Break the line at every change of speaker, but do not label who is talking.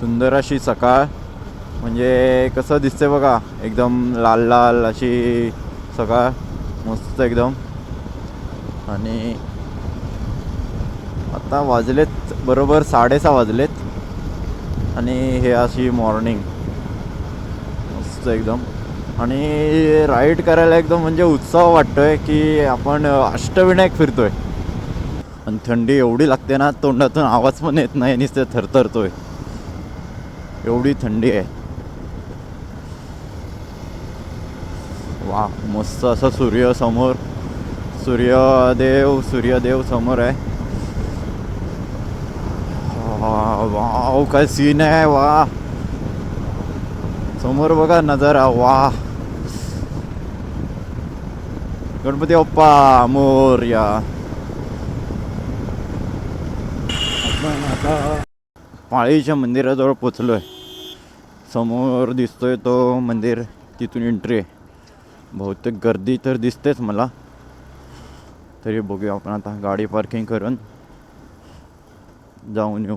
सुंदर अशी सकाळ. म्हणजे कसं दिसते बघा एकदम लाल लाल अशी सकाळ. मस्त एकदम. आणि आता वाजलेत बरोबर साडेसहा वाजलेत. आणि हे अशी मॉर्निंग मस्त एकदम. आणि राईड करायला एकदम म्हणजे उत्साह वाटतोय की आपण अष्टविनायक फिरतोय. आणि थंडी एवढी लागते ना तोंडातून आवाज पण येत नाही नुसते थरथरतोय. एवढी थंडी आहे. वा मस्त असं सूर्य समोर सूर्यदेव सूर्यदेव समोर आहे. वा- वाव काय सीन आहे वा. समोर बघा नजारा वा. गणपती बाप्पा मोर्या. आपण आता पाळीच्या मंदिराजवळ पोचलोय. समोर दिसतोय तो मंदिर तिथून एंट्री आहे बहुतेक गर्दी तर दिसतेच मला. तरी बघूया आपण आता गाडी पार्किंग करून जाऊन येऊ.